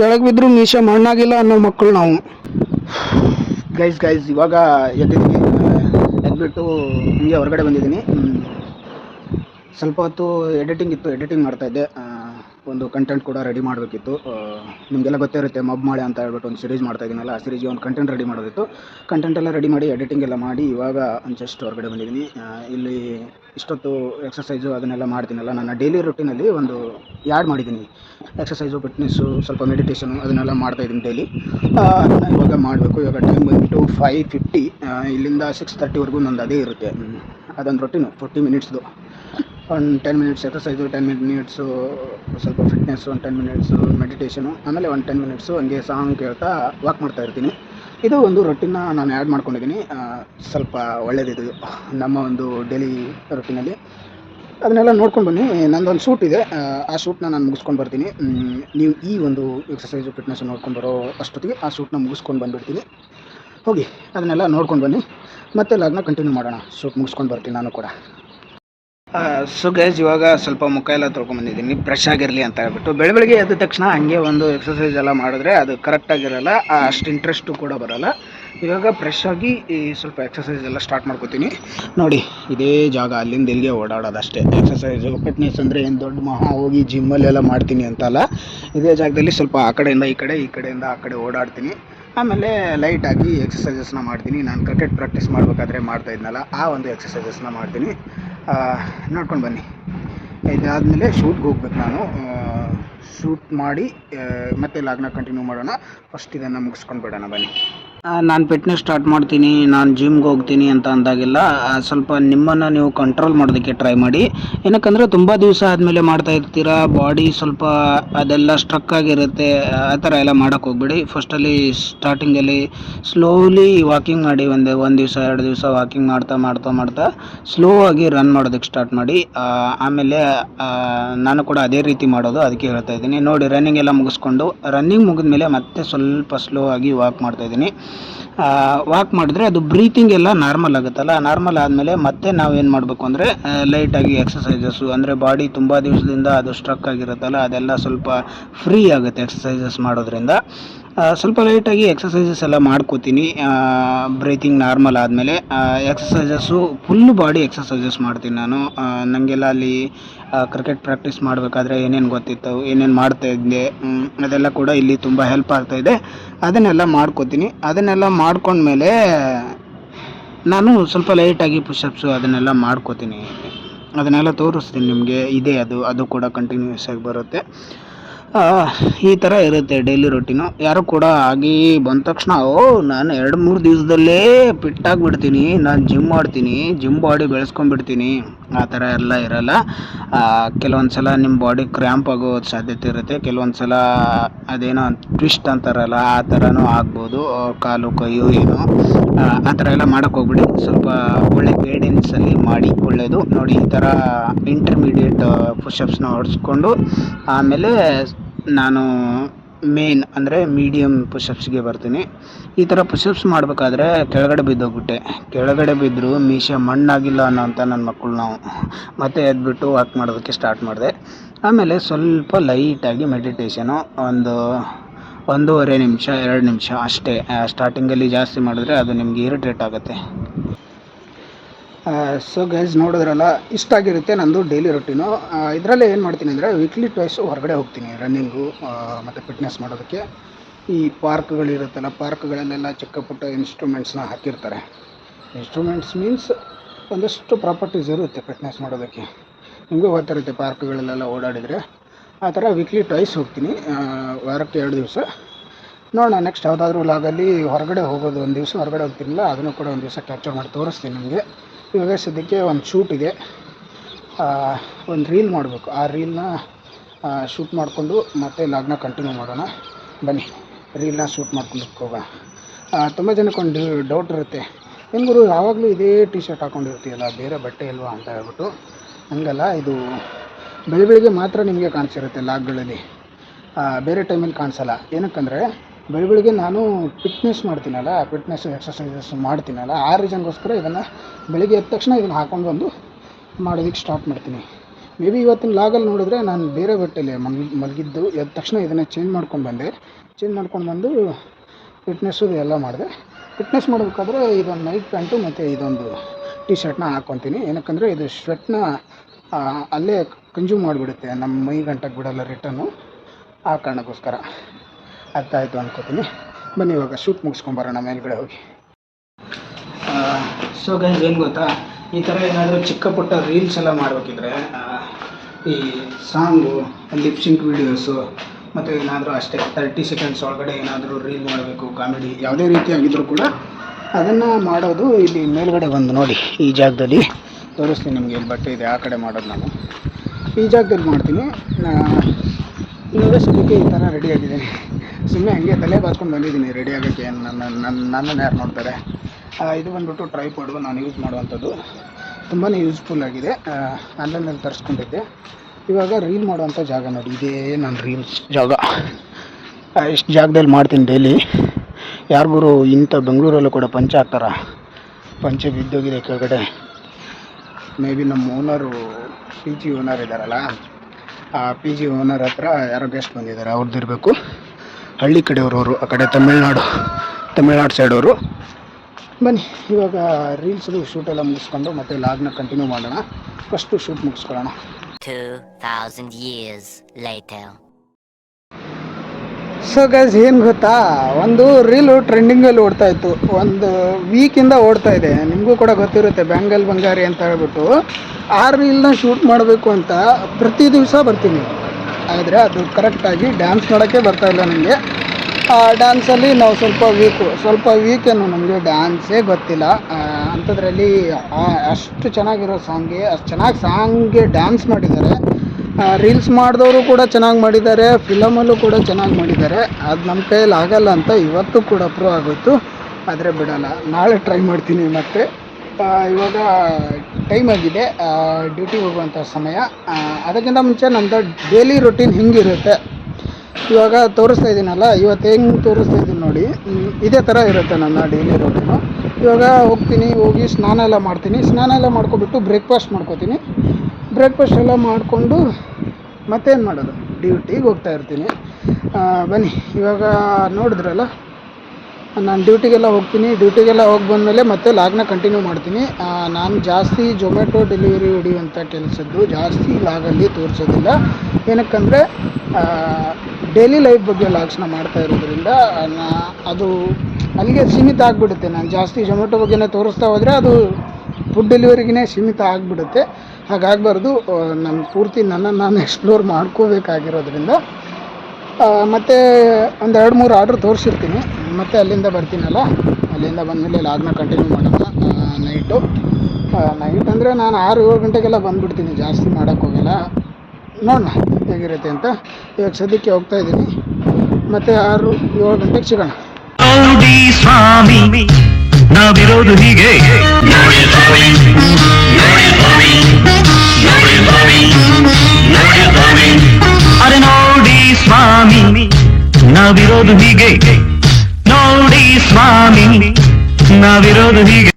ಕೆಳಗೆ ಬಿದ್ದರೂ ಮೀಸೆ ಮಣ್ಣಾಗಿಲ್ಲ ಅನ್ನೋ ಮಕ್ಕಳು ನಾವು. ಗೈಸ್ ಗೈಸ್ ಇವಾಗ ಎದ್ದಿದ್ದೀನಿ ಎದ್ಬಿಟ್ಟು ಹಿಂಗೆ ಹೊರಗಡೆ ಬಂದಿದ್ದೀನಿ. ಸ್ವಲ್ಪ ಹೊತ್ತು ಎಡಿಟಿಂಗ್ ಇತ್ತು ಎಡಿಟಿಂಗ್ ಮಾಡ್ತಾಯಿದ್ದೆ ಒಂದು ಕಂಟೆಂಟ್ ಕೂಡ ರೆಡಿ ಮಾಡಬೇಕಿತ್ತು. ನಿಮಗೆಲ್ಲ ಗೊತ್ತೇ ಇರುತ್ತೆ, ಮಬ್ ಮಾಡಿ ಅಂತ ಹೇಳ್ಬಿಟ್ಟು ಒಂದು ಸಿರೀಸ್ ಮಾಡ್ತಾ ಇದ್ದೀನಲ್ಲ ಆ ಸಿರೀಸ್ಗೆ ಒಂದು ಕಂಟೆಂಟ್ ರೆಡಿ ಮಾಡೋದಿತ್ತು. ಕಂಟೆಂಟ್ ಎಲ್ಲ ರೆಡಿ ಮಾಡಿ ಎಡಿಟಿಂಗ್ ಎಲ್ಲ ಮಾಡಿ, ಇವಾಗ ಜಸ್ಟ್ ಹೊರಗಡೆ ಬಂದಿದ್ದೀನಿ. ಇಲ್ಲಿ ಇಷ್ಟೊತ್ತು ಎಕ್ಸಸೈಸು ಅದನ್ನೆಲ್ಲ ಮಾಡ್ತೀನಲ್ಲ, ನನ್ನ ಡೈಲಿ ರುಟೀನಲ್ಲಿ ಒಂದು ಆ್ಯಡ್ ಮಾಡಿದ್ದೀನಿ. ಎಕ್ಸಸೈಸು ಫಿಟ್ನೆಸ್ಸು ಸ್ವಲ್ಪ ಮೆಡಿಟೇಷನು ಅದನ್ನೆಲ್ಲ ಮಾಡ್ತಾ ಇದ್ದೀನಿ ಡೈಲಿ ಇವಾಗ ಮಾಡಬೇಕು, ಇವಾಗ ಟೈಮ್ ಬಂದುಬಿಟ್ಟು ಫೈವ್ ಫಿಫ್ಟಿ ಇಲ್ಲಿಂದ ಸಿಕ್ಸ್ ತರ್ಟಿವರೆಗೂ ನಂದು ಅದೇ ಇರುತ್ತೆ. ಅದೊಂದು ರೊಟೀನು ಫೋರ್ಟಿ ಮಿನಿಟ್ಸ್ದು ಒಂದು ten minutes exercise ten minutes ಸ್ವಲ್ಪ ಫಿಟ್ನೆಸ್ ಒಂದು ಟೆನ್ ಮಿನಿಟ್ಸು ಮೆಡಿಟೇಷನು ಆಮೇಲೆ ಒಂದು ಟೆನ್ ಮಿನಿಟ್ಸು ಹಂಗೆ ಸಾಂಗ್ ಕೇಳ್ತಾ ವಾಕ್ ಮಾಡ್ತಾ ಇರ್ತೀನಿ. ಇದು ಒಂದು ರೊಟ್ಟಿನ ನಾನು ಆ್ಯಡ್ ಮಾಡ್ಕೊಂಡಿದ್ದೀನಿ. ಸ್ವಲ್ಪ ಒಳ್ಳೆಯದಿದು ನಮ್ಮ ಒಂದು ಡೈಲಿ ರೊಟೀನಲ್ಲಿ ಅದನ್ನೆಲ್ಲ ನೋಡ್ಕೊಂಡು ಬನ್ನಿ. ನಂದೊಂದು ಶೂಟ್ ಇದೆ. ಆ, ಶೂಟ್ನ ನಾನು ಮುಗಿಸ್ಕೊಂಡು ಬರ್ತೀನಿ. ನೀವು ಈ ಒಂದು ಎಕ್ಸಸೈಸು ಫಿಟ್ನೆಸ್ ನೋಡ್ಕೊಂಡು ಬರೋ ಅಷ್ಟೊತ್ತಿಗೆ ಆ ಶೂಟ್ನ ಮುಗಿಸ್ಕೊಂಡು ಬಂದುಬಿಡ್ತೀನಿ. ಹೋಗಿ ಅದನ್ನೆಲ್ಲ ನೋಡ್ಕೊಂಡು ಬನ್ನಿ. ಮತ್ತೆ ಲಾಗ್ನ ಕಂಟಿನ್ಯೂ ಮಾಡೋಣ. ಶೂಟ್ ಮುಗಿಸ್ಕೊಂಡು ಬರ್ತೀನಿ ನಾನು ಕೂಡ. ಸೊ ಗೈಸ್ ಇವಾಗ ಸ್ವಲ್ಪ ಮುಖ ಎಲ್ಲ ತೊಳ್ಕೊಂಬಂದಿದ್ದೀನಿ ಫ್ರೆಶ್ ಆಗಿರಲಿ ಅಂತ ಹೇಳ್ಬಿಟ್ಟು ಬೆಳ ಬೆಳಗ್ಗೆ ಎದ್ದ ತಕ್ಷಣ ಹಂಗೆ ಒಂದು ಎಕ್ಸಸೈಸ್ ಎಲ್ಲ ಮಾಡಿದ್ರೆ ಅದು ಕರೆಕ್ಟಾಗಿರಲ್ಲ ಅಷ್ಟು ಇಂಟ್ರೆಸ್ಟು ಕೂಡ ಬರಲ್ಲ. ಇವಾಗ ಫ್ರೆಶ್ ಆಗಿ ಈ ಸ್ವಲ್ಪ ಎಕ್ಸಸೈಸ್ ಎಲ್ಲ ಸ್ಟಾರ್ಟ್ ಮಾಡ್ಕೋತೀನಿ. ನೋಡಿ, ಇದೇ ಜಾಗ ಅಲ್ಲಿಂದ ಇಲ್ಲಿಗೆ ಓಡಾಡೋದಷ್ಟೇ. ಎಕ್ಸಸೈಸು ಫಿಟ್ನೆಸ್ ಅಂದರೆ ಏನು ದೊಡ್ಡ ಮಹಾ ಹೋಗಿ ಜಿಮ್ಮಲ್ಲೆಲ್ಲ ಮಾಡ್ತೀನಿ ಅಂತಲ್ಲ. ಇದೇ ಜಾಗದಲ್ಲಿ ಸ್ವಲ್ಪ ಆ ಕಡೆಯಿಂದ ಈ ಕಡೆ, ಈ ಕಡೆಯಿಂದ ಆ ಕಡೆ ಓಡಾಡ್ತೀನಿ. ಆಮೇಲೆ ಲೈಟಾಗಿ ಎಕ್ಸಸೈಸಸ್ನ ಮಾಡ್ತೀನಿ. ನಾನು ಕ್ರಿಕೆಟ್ ಪ್ರಾಕ್ಟೀಸ್ ಮಾಡಬೇಕಾದ್ರೆ ಮಾಡ್ತಾ ಇದ್ನಲ್ಲ, ಆ ಒಂದು ಎಕ್ಸಸೈಸಸ್ನ ಮಾಡ್ತೀನಿ. ನೋಡ್ಕೊಂಡು ಬನ್ನಿ. ಇದಾದಮೇಲೆ ಶೂಟ್ಗೆ ಹೋಗ್ಬೇಕು ನಾನು. ಶೂಟ್ ಮಾಡಿ ಮತ್ತೆ ಲಾಗ್ನ ಕಂಟಿನ್ಯೂ ಮಾಡೋಣ. ಫಸ್ಟ್ ಇದನ್ನು ಮುಗಿಸ್ಕೊಂಡು ಬಿಡೋಣ ಬನ್ನಿ. ನಾನು ಫಿಟ್ನೆಸ್ ಸ್ಟಾರ್ಟ್ ಮಾಡ್ತೀನಿ, ನಾನು ಜಿಮ್ಗೆ ಹೋಗ್ತೀನಿ ಅಂತ ಅಂದಾಗೆಲ್ಲ ಸ್ವಲ್ಪ ನಿಮ್ಮನ್ನು ನೀವು ಕಂಟ್ರೋಲ್ ಮಾಡೋದಕ್ಕೆ ಟ್ರೈ ಮಾಡಿ. ಏನಕ್ಕಂದರೆ ತುಂಬ ದಿವಸ ಆದಮೇಲೆ ಮಾಡ್ತಾ ಇರ್ತೀರಾ ಬಾಡಿ ಸ್ವಲ್ಪ ಅದೆಲ್ಲ ಸ್ಟ್ರಕ್ ಆಗಿರುತ್ತೆ, ಆ ಥರ ಎಲ್ಲ ಮಾಡೋಕ್ಕೆ ಹೋಗ್ಬೇಡಿ. ಫಸ್ಟಲ್ಲಿ ಸ್ಟಾರ್ಟಿಂಗಲ್ಲಿ ಸ್ಲೋಲಿ ವಾಕಿಂಗ್ ಮಾಡಿ, ಒಂದು ಒಂದು ದಿವಸ, ಎರಡು ದಿವಸ ವಾಕಿಂಗ್ ಮಾಡ್ತಾ ಮಾಡ್ತಾ ಮಾಡ್ತಾ ಸ್ಲೋ ಆಗಿ ರನ್ ಮಾಡೋದಕ್ಕೆ ಸ್ಟಾರ್ಟ್ ಮಾಡಿ. ಆಮೇಲೆ ನಾನು ಕೂಡ ಅದೇ ರೀತಿ ಮಾಡೋದು, ಅದಕ್ಕೆ ಹೇಳ್ತಾ ಇದ್ದೀನಿ. ನೋಡಿ ರನ್ನಿಂಗ್ ಎಲ್ಲ ಮುಗಿಸ್ಕೊಂಡು ರನ್ನಿಂಗ್ ಮುಗಿದ ಮೇಲೆ ಮತ್ತೆ ಸ್ವಲ್ಪ ಸ್ಲೋ ಆಗಿ ವಾಕ್ ಮಾಡ್ತಾ ಇದ್ದೀನಿ. ವಾಕ್ ಮಾಡಿದ್ರೆ ಅದು ಬ್ರೀತಿಂಗ್ ಎಲ್ಲ ನಾರ್ಮಲ್ ಆಗುತ್ತಲ್ಲ? ನಾರ್ಮಲ್ ಆದಮೇಲೆ ಮತ್ತೆ ನಾವು ಏನು ಮಾಡಬೇಕು ಅಂದರೆ ಲೈಟಾಗಿ ಎಕ್ಸಸೈಸಸ್ಸು ಅಂದರೆ ಬಾಡಿ ತುಂಬ ದಿವಸದಿಂದ ಅದು ಸ್ಟ್ರಕ್ ಆಗಿರುತ್ತಲ್ಲ, ಅದೆಲ್ಲ ಸ್ವಲ್ಪ ಫ್ರೀ ಆಗುತ್ತೆ ಎಕ್ಸಸೈಸಸ್ ಮಾಡೋದ್ರಿಂದ. ಸ್ವಲ್ಪ ಲೈಟಾಗಿ ಎಕ್ಸಸೈಸಸ್ ಎಲ್ಲ ಮಾಡ್ಕೋತೀನಿ. ಬ್ರೀತಿಂಗ್ ನಾರ್ಮಲ್ ಆದಮೇಲೆ ಎಕ್ಸಸೈಸಸ್ಸು ಫುಲ್ ಬಾಡಿ ಎಕ್ಸಸೈಸಸ್ ಮಾಡ್ತೀನಿ ನಾನು. ನನಗೆಲ್ಲ ಅಲ್ಲಿ ಕ್ರಿಕೆಟ್ ಪ್ರಾಕ್ಟೀಸ್ ಮಾಡಬೇಕಾದ್ರೆ ಏನೇನು ಗೊತ್ತಿತ್ತು ಏನೇನು ಮಾಡ್ತಾ ಇದ್ದೆ ಅದೆಲ್ಲ ಕೂಡ ಇಲ್ಲಿ ತುಂಬ ಹೆಲ್ಪ್ ಆಗ್ತಾ ಇದೆ. ಅದನ್ನೆಲ್ಲ ಮಾಡ್ಕೋತೀನಿ. ಅದನ್ನೆಲ್ಲ ಮಾಡ್ಕೊಂಡ್ಮೇಲೆ ನಾನು ಸ್ವಲ್ಪ ಲೈಟಾಗಿ ಪುಷಪ್ಸು ಅದನ್ನೆಲ್ಲ ಮಾಡ್ಕೋತೀನಿ. ಅದನ್ನೆಲ್ಲ ತೋರಿಸ್ತೀನಿ ನಿಮಗೆ. ಇದೆ ಅದು ಅದು ಕೂಡ ಕಂಟಿನ್ಯೂಸ್ ಆಗಿ ಬರುತ್ತೆ. ಈ ಥರ ಇರುತ್ತೆ ಡೈಲಿ ರೊಟೀನು ಯಾರು ಕೂಡ ಆಗಿ ಬಂದ ತಕ್ಷಣ ಓ ನಾನು ಎರಡು ಮೂರು ದಿವಸದಲ್ಲೇ ಬಿಡ್ತೀನಿ ನಾನು ಜಿಮ್ ಮಾಡ್ತೀನಿ ಜಿಮ್ ಬಾಡಿ ಬೆಳೆಸ್ಕೊಂಡ್ಬಿಡ್ತೀನಿ. ಆ ಥರ ಎಲ್ಲ ಇರಲ್ಲ. ಕೆಲವೊಂದು ಸಲ ನಿಮ್ಮ ಬಾಡಿ ಕ್ರ್ಯಾಂಪ್ ಆಗೋ ಸಾಧ್ಯತೆ ಇರುತ್ತೆ. ಕೆಲವೊಂದು ಸಲ ಅದೇನೋ ಟ್ವಿಸ್ಟ್ ಅಂತಾರಲ್ಲ ಆ ಥರನೂ ಆಗ್ಬೋದು. ಕಾಲು ಕೈಯು ಏನೋ. ಆ, ಆ ಥರ ಎಲ್ಲ ಮಾಡೋಕೆ ಹೋಗ್ಬಿಡಿ. ಸ್ವಲ್ಪ ಒಳ್ಳೆ ಗೈಡೆನ್ಸಲ್ಲಿ ಮಾಡಿ ಒಳ್ಳೆಯದು ನೋಡಿ ಈ ಥರ ಇಂಟರ್ಮೀಡಿಯೇಟ್ ಪುಷಪ್ಸ್ನ ಹೊಡೆಸ್ಕೊಂಡು ಆಮೇಲೆ ನಾನು ಮೇನ್ ಅಂದರೆ ಮೀಡಿಯಮ್ ಪುಷಪ್ಸ್ಗೆ ಬರ್ತೀನಿ. ಈ ಥರ ಪುಷಪ್ಸ್ ಮಾಡಬೇಕಾದ್ರೆ ಕೆಳಗಡೆ ಬಿದ್ದೋಗ್ಬಿಟ್ಟೆ. ಕೆಳಗಡೆ ಬಿದ್ದರೂ ಮೀಸೆ ಮಣ್ಣಾಗಿಲ್ಲ ಅನ್ನೋ ಅಂತ ನನ್ನ ಮಕ್ಕಳು ನಾವು. ಮತ್ತೆ ಎದ್ಬಿಟ್ಟು ವಾಕ್ ಮಾಡೋದಕ್ಕೆ ಸ್ಟಾರ್ಟ್ ಮಾಡಿದೆ. ಆಮೇಲೆ ಸ್ವಲ್ಪ ಲೈಟಾಗಿ ಮೆಡಿಟೇಷನು ಒಂದು ಒಂದೂವರೆ ನಿಮಿಷ, ಎರಡು ನಿಮಿಷ ಅಷ್ಟೇ. ಸ್ಟಾರ್ಟಿಂಗಲ್ಲಿ ಜಾಸ್ತಿ ಮಾಡಿದ್ರೆ ಅದು ನಿಮಗೆ ಇರಿಟೇಟ್ ಆಗುತ್ತೆ. ಸೊ ಗೈಸ್ ನೋಡಿದ್ರಲ್ಲ ಇಷ್ಟಾಗಿರುತ್ತೆ ನಂದು ಡೈಲಿ ರೊಟೀನು ಇದರಲ್ಲೇ ಏನು ಮಾಡ್ತೀನಿ ಅಂದರೆ ವೀಕ್ಲಿ ಟ್ವೈಸ್ ಹೊರಗಡೆ ಹೋಗ್ತೀನಿ. ರನ್ನಿಂಗು ಮತ್ತು ಫಿಟ್ನೆಸ್ ಮಾಡೋದಕ್ಕೆ. ಈ ಪಾರ್ಕ್ಗಳಿರುತ್ತಲ್ಲ, ಪಾರ್ಕ್ಗಳಲ್ಲೆಲ್ಲ ಚಿಕ್ಕ ಪುಟ್ಟ ಇನ್ಸ್ಟ್ರೂಮೆಂಟ್ಸ್ನ ಹಾಕಿರ್ತಾರೆ. ಇನ್ಸ್ಟ್ರೂಮೆಂಟ್ಸ್ ಮೀನ್ಸ್ ಒಂದಷ್ಟು ಪ್ರಾಪರ್ಟೀಸ್ ಇರುತ್ತೆ ಫಿಟ್ನೆಸ್ ಮಾಡೋದಕ್ಕೆ. ನಿಮಗೂ ಗೊತ್ತಿರುತ್ತೆ, ಪಾರ್ಕ್ಗಳಲ್ಲೆಲ್ಲ ಓಡಾಡಿದರೆ. ಆ ಥರ ವೀಕ್ಲಿ ಟ್ವೈಸ್ ಹೋಗ್ತೀನಿ ವಾರಕ್ಕೆ ಎರಡು ದಿವಸ. ನೋಡೋಣ ನೆಕ್ಸ್ಟ್ ಯಾವುದಾದ್ರೂ ಲಾಗಲ್ಲಿ ಹೊರಗಡೆ ಹೋಗೋದು ಒಂದು ದಿವಸ, ಹೊರಗಡೆ ಹೋಗ್ತಿರಲಿಲ್ಲ ಅದನ್ನು ಕೂಡ ಒಂದು ದಿವಸ ಕ್ಯಾಪ್ಚರ್ ಮಾಡಿ ತೋರಿಸ್ತೀನಿ ನಿಮಗೆ. ಇವಾಗ ಸದ್ಯಕ್ಕೆ ಒಂದು ಶೂಟ್ ಇದೆ. ಒಂದು ರೀಲ್ ಮಾಡಬೇಕು. ಆ ರೀಲ್ನ ಶೂಟ್ ಮಾಡಿಕೊಂಡು ಮತ್ತೆ ಲಾಗ್ನ ಕಂಟಿನ್ಯೂ ಮಾಡೋಣ. ಬನ್ನಿ, ರೀಲ್ನ ಶೂಟ್ ಮಾಡ್ಕೊಂಡು ಹೋಗೋಣ. ತುಂಬ ಜನಕ್ಕೆ ಒಂದು ಡೌಟ್ ಇರುತ್ತೆ. ಹೆಂಗರು ಗುರು ಯಾವಾಗಲೂ ಇದೇ ಟಿ ಶರ್ಟ್ ಹಾಕೊಂಡಿರ್ತೀಯಲ್ಲ, ಬೇರೆ ಬಟ್ಟೆ ಇಲ್ವಾ ಅಂತ ಹೇಳ್ಬಿಟ್ಟು. ಹಂಗಲ್ಲ, ಇದು ಬೆಳಿ ಬೆಳಿಗ್ಗೆ ಮಾತ್ರ ನಿಮಗೆ ಕಾಣಿಸಿರುತ್ತೆ ಲಾಗ್ಗಳಲ್ಲಿ. ಬೇರೆ ಟೈಮಲ್ಲಿ ಕಾಣಿಸಲ್ಲ. ಏನಕ್ಕಂದರೆ ಬೆಳಿ ಬೆಳಿಗ್ಗೆ ನಾನು ಫಿಟ್ನೆಸ್ ಮಾಡ್ತೀನಲ್ಲ ಫಿಟ್ನೆಸ್ ಎಕ್ಸಸೈಸಸ್ ಮಾಡ್ತೀನಲ್ಲ, ಆ ರೀಸನ್ಗೋಸ್ಕರ ಇದನ್ನು ಬೆಳಿಗ್ಗೆ ಎದ್ದ ತಕ್ಷಣ ಇದನ್ನು ಹಾಕೊಂಡು ಬಂದು ಮಾಡೋದಕ್ಕೆ ಸ್ಟಾರ್ಟ್ ಮಾಡ್ತೀನಿ. ಮೇ ಬಿ ಇವತ್ತಿನ ಲಾಗಲ್ಲಿ ನೋಡಿದ್ರೆ ನಾನು ಬೇರೆ ಬಟ್ಟೆಲಿ ಮಲ್ಗಿ ಮಲಗಿದ್ದು, ಎದ್ದ ತಕ್ಷಣ ಇದನ್ನು ಚೇಂಜ್ ಮಾಡ್ಕೊಂಡು ಬಂದೆ. ಚೇಂಜ್ ಮಾಡ್ಕೊಂಡು ಬಂದು ಫಿಟ್ನೆಸ್ಸು ಎಲ್ಲ ಮಾಡಿದೆ. ಫಿಟ್ನೆಸ್ ಮಾಡಬೇಕಾದ್ರೆ ಇದೊಂದು ನೈಟ್ ಪ್ಯಾಂಟು ಮತ್ತು ಇದೊಂದು ಟಿ ಶರ್ಟ್ನ ಹಾಕ್ಕೊತೀನಿ ಏನಕ್ಕಂದರೆ ಇದು ಶ್ವೆಟ್ನ ಅಲ್ಲೇ ಕಂಜ್ಯೂಮ್ ಮಾಡಿಬಿಡುತ್ತೆ. ನಮ್ಮ ಮೈ ಗಂಟಕ್ಕೆ ಬಿಡೋಲ್ಲ ರಿಟರ್ನು ಆ ಕಾರಣಕ್ಕೋಸ್ಕರ. ಅರ್ಥ ಆಯಿತು ಅನ್ಕೋತೀನಿ. ಬನ್ನಿ, ಇವಾಗ ಶೂಟ್ ಮುಗಿಸ್ಕೊಂಬರೋಣ ಮೇಲ್ಗಡೆ ಹೋಗಿ. ಸೊ ಗೈಸ್ ಏನು ಗೊತ್ತಾ? ಈ ಥರ ಏನಾದರೂ ಚಿಕ್ಕ ಪುಟ್ಟ ರೀಲ್ಸ್ ಎಲ್ಲ ಮಾಡಬೇಕಿದ್ರೆ ಈ ಸಾಂಗು ಲಿಪ್ಸಿಂಕ್ ವೀಡಿಯೋಸು ಮತ್ತು ಏನಾದರೂ ಅಷ್ಟೇ ತರ್ಟಿ ಸೆಕೆಂಡ್ಸ್ ಒಳಗಡೆ ಏನಾದರೂ ರೀಲ್ ಮಾಡಬೇಕು ಕಾಮಿಡಿ ಯಾವುದೇ ರೀತಿಯಾಗಿದ್ದರೂ ಕೂಡ ಅದನ್ನು ಮಾಡೋದು ಇಲ್ಲಿ ಮೇಲ್ಗಡೆ ಬಂದು ನೋಡಿ, ಈ ಜಾಗದಲ್ಲಿ. ತೋರಿಸ್ತೀನಿ ನಿಮಗೆ, ಇಲ್ಲಿ ಬಟ್ಟೆ ಇದೆ, ಆ ಕಡೆ ಮಾಡೋದು ನಾನು. ಈ ಜಾಗದಲ್ಲಿ ಮಾಡ್ತೀನಿ. ನಾನು ಸದ್ಯಕ್ಕೆ ಈ ಥರ ರೆಡಿ ಆಗಿದ್ದೀನಿ. ಸುಮ್ಮನೆ ಹಂಗೆ ತಲೆ ಬಾಚ್ಕೊಂಡು ಬಂದಿದ್ದೀನಿ ರೆಡಿ ಆಗೋಕ್ಕೆ. ನನ್ನ ನನ್ನ ನನ್ನನ್ನು ಯಾರು ನೋಡ್ತಾರೆ? ಇದು ಬಂದ್ಬಿಟ್ಟು ಟ್ರೈಪಾಡು ನಾನು ಯೂಸ್ ಮಾಡುವಂಥದ್ದು. ತುಂಬಾ ಯೂಸ್ಫುಲ್ ಆಗಿದೆ. ಆನ್ಲೈನಲ್ಲಿ ತರಿಸ್ಕೊಂಡಿದ್ದೆ. ಇವಾಗ ರೀಲ್ ಮಾಡುವಂಥ ಜಾಗ ನೋಡಿ. ಇದೇ ನನ್ನ ರೀಲ್ಸ್ ಜಾಗ. ಇಷ್ಟು ಜಾಗದಲ್ಲಿ ಮಾಡ್ತೀನಿ ಡೈಲಿ ಯಾರಿಗೂ ಇಂಥ ಬೆಂಗಳೂರಲ್ಲೂ ಕೂಡ ಪಂಚ ಹಾಕ್ತಾರ? ಪಂಚೆ ಬಿದ್ದೋಗಿದೆ ಕೆಳಗಡೆ. ಮೇ ಬಿ ನಮ್ಮ ಓನರು ಪಿ ಜಿ ಓನರ್ ಇದ್ದಾರಲ್ಲ? ಆ ಪಿ ಜಿ ಓನರ್ ಹತ್ರ ಯಾರೋ ಗೆಸ್ಟ್ ಬಂದಿದ್ದಾರೆ. ಅವ್ರದ್ದು ಇರಬೇಕು ಹಳ್ಳಿ ಕಡೆಯವರು ಅವರು ಆ ಕಡೆ ತಮಿಳ್ನಾಡು ತಮಿಳ್ನಾಡು ಸೈಡವರು ಬನ್ನಿ ಇವಾಗ ರೀಲ್ಸ್ದು ಶೂಟೆಲ್ಲ ಮುಗಿಸ್ಕೊಂಡು ಮತ್ತೆ ಲಾಗ್ನ ಕಂಟಿನ್ಯೂ ಮಾಡೋಣ. ಫಸ್ಟು ಶೂಟ್ ಮುಗಿಸ್ಕೊಳ್ಳೋಣ. 2,000 years later. ಸೊ ಗೈಸ್ ಏನು ಗೊತ್ತಾ? ಒಂದು ರೀಲು ಟ್ರೆಂಡಿಂಗಲ್ಲಿ ಓಡ್ತಾ ಇತ್ತು. ಒಂದು ವೀಕಿಂದ ಓಡ್ತಾ ಇದೆ. ನಿಮಗೂ ಕೂಡ ಗೊತ್ತಿರುತ್ತೆ ಬ್ಯಾಂಗಲ್ ಬಂಗಾರಿ ಅಂತ ಹೇಳ್ಬಿಟ್ಟು. ಆ ರೀಲ್ನ ಶೂಟ್ ಮಾಡಬೇಕು ಅಂತ ಪ್ರತಿ ದಿವಸ ಬರ್ತೀನಿ. ಆದರೆ ಅದು ಕರೆಕ್ಟಾಗಿ ಡ್ಯಾನ್ಸ್ ಮಾಡೋಕ್ಕೆ ಬರ್ತಾ ಇಲ್ಲ ನನಗೆ ಆ ಡ್ಯಾನ್ಸಲ್ಲಿ ನಾವು ಸ್ವಲ್ಪ ವೀಕು ಸ್ವಲ್ಪ ವೀಕೇನು ನಮಗೆ ಡ್ಯಾನ್ಸೇ ಗೊತ್ತಿಲ್ಲ. ಅಂಥದ್ರಲ್ಲಿ ಅಷ್ಟು ಚೆನ್ನಾಗಿರೋ ಸಾಂಗ್ಗೆ ಅಷ್ಟು ಚೆನ್ನಾಗಿ ಸಾಂಗ್ಗೆ ಡ್ಯಾನ್ಸ್ ಮಾಡಿದ್ದಾರೆ. ರೀಲ್ಸ್ ಮಾಡಿದವರು ಕೂಡ ಚೆನ್ನಾಗಿ ಮಾಡಿದ್ದಾರೆ ಫಿಲಮಲ್ಲೂ ಕೂಡ ಚೆನ್ನಾಗಿ ಮಾಡಿದ್ದಾರೆ. ಅದು ನಮ್ಮ ಕೈಯಲ್ಲಿ ಆಗಲ್ಲ ಅಂತ ಇವತ್ತು ಕೂಡ ಪ್ರೂವ್ ಆಗೋಯ್ತು. ಆದರೆ ಬಿಡೋಲ್ಲ. ನಾಳೆ ಟ್ರೈ ಮಾಡ್ತೀನಿ ಮತ್ತೆ. ಇವಾಗ ಟೈಮ್ ಆಗಿದೆ ಡ್ಯೂಟಿಗೆ ಹೋಗುವಂಥ ಸಮಯ. ಅದಕ್ಕಿಂತ ಮುಂಚೆ ನಮ್ಮದು ಡೈಲಿ ರೊಟೀನ್ ಹಿಂಗಿರುತ್ತೆ. ಇವಾಗ ತೋರಿಸ್ತಾ ಇದ್ದೀನಲ್ಲ ಇವತ್ತು ಹೆಂಗೆ ತೋರಿಸ್ತಾ ಇದ್ದೀನಿ ನೋಡಿ. ಇದೇ ಥರ ಇರುತ್ತೆ ನನ್ನ ಡೈಲಿ ರೊಟೀನು ಇವಾಗ ಹೋಗ್ತೀನಿ, ಹೋಗಿ ಸ್ನಾನ ಎಲ್ಲ ಮಾಡ್ತೀನಿ. ಸ್ನಾನ ಎಲ್ಲ ಮಾಡ್ಕೊಬಿಟ್ಟು ಬ್ರೇಕ್ಫಾಸ್ಟ್ ಮಾಡ್ಕೊತೀನಿ. ಬ್ರೇಕ್ಫಾಸ್ಟ್ ಎಲ್ಲ ಮಾಡಿಕೊಂಡು ಮತ್ತೇನು ಮಾಡೋದು? ಡ್ಯೂಟಿಗೆ ಹೋಗ್ತಾ ಇರ್ತೀನಿ. ಬನ್ನಿ, ಇವಾಗ ನೋಡಿದ್ರಲ್ಲ ನಾನು ಡ್ಯೂಟಿಗೆಲ್ಲ ಹೋಗ್ತೀನಿ. ಡ್ಯೂಟಿಗೆಲ್ಲ ಹೋಗಿ ಬಂದಮೇಲೆ ಮತ್ತೆ ಲಾಗ್ನ ಕಂಟಿನ್ಯೂ ಮಾಡ್ತೀನಿ. ನಾನು ಜಾಸ್ತಿ ಜೊಮ್ಯಾಟೊ ಡೆಲಿವರಿ ಹಿಡಿಯುವಂಥ ಕೆಲಸದ್ದು ಜಾಸ್ತಿ ಲಾಗಲ್ಲಿ ತೋರಿಸೋದಿಲ್ಲ. ಏನಕ್ಕಂದರೆ ಡೈಲಿ ಲೈಫ್ ಬಗ್ಗೆ ಲಾಗ್ಸ್ನ ಮಾಡ್ತಾ ಇರೋದ್ರಿಂದ ನಾ ಅದು ಅಲ್ಲಿಗೆ ಸೀಮಿತ ಆಗಿಬಿಡುತ್ತೆ. ನಾನು ಜಾಸ್ತಿ ಜೊಮ್ಯಾಟೊ ಬಗ್ಗೆನೇ ತೋರಿಸ್ತಾ ಹೋದರೆ ಅದು ಫುಡ್ ಡೆಲಿವರಿಗೇ ಸೀಮಿತ ಆಗಿಬಿಡುತ್ತೆ. ಹಾಗಾಗಬಾರ್ದು ನಾನು ಪೂರ್ತಿ ನನ್ನನ್ನು ನಾನು ಎಕ್ಸ್ಪ್ಲೋರ್ ಮಾಡ್ಕೋಬೇಕಾಗಿರೋದ್ರಿಂದ. ಮತ್ತೆ ಒಂದು ಎರಡು ಮೂರು ಆರ್ಡ್ರ್ ತೋರಿಸಿರ್ತೀನಿ. ಮತ್ತೆ ಅಲ್ಲಿಂದ ಬರ್ತೀನಲ್ಲ? ಅಲ್ಲಿಂದ ಬಂದಮೇಲೆ ಲಾಗ್ನ ಕಂಟಿನ್ಯೂ ಮಾಡೋಣ. ನೈಟು ನೈಟ್ ಅಂದರೆ ನಾನು ಆರು ಏಳು ಗಂಟೆಗೆಲ್ಲ ಬಂದುಬಿಡ್ತೀನಿ. ಜಾಸ್ತಿ ಮಾಡೋಕ್ಕೆ ಹೋಗಲ್ಲ. ನೋಡೋಣ ಹೇಗಿರುತ್ತೆ ಅಂತ. ಇವಾಗ ಸದ್ಯಕ್ಕೆ ಹೋಗ್ತಾ ಇದ್ದೀನಿ. ಮತ್ತು ಆರು, ಏಳು ಗಂಟೆಗೆ ಸಿಗೋಣ. ಹೀಗೆ. ನಾವಿರೋದು ಹೀಗೆ ನೋಡಿ ಸ್ವಾಮಿ ನಾವಿರೋದು ಹೀಗೆ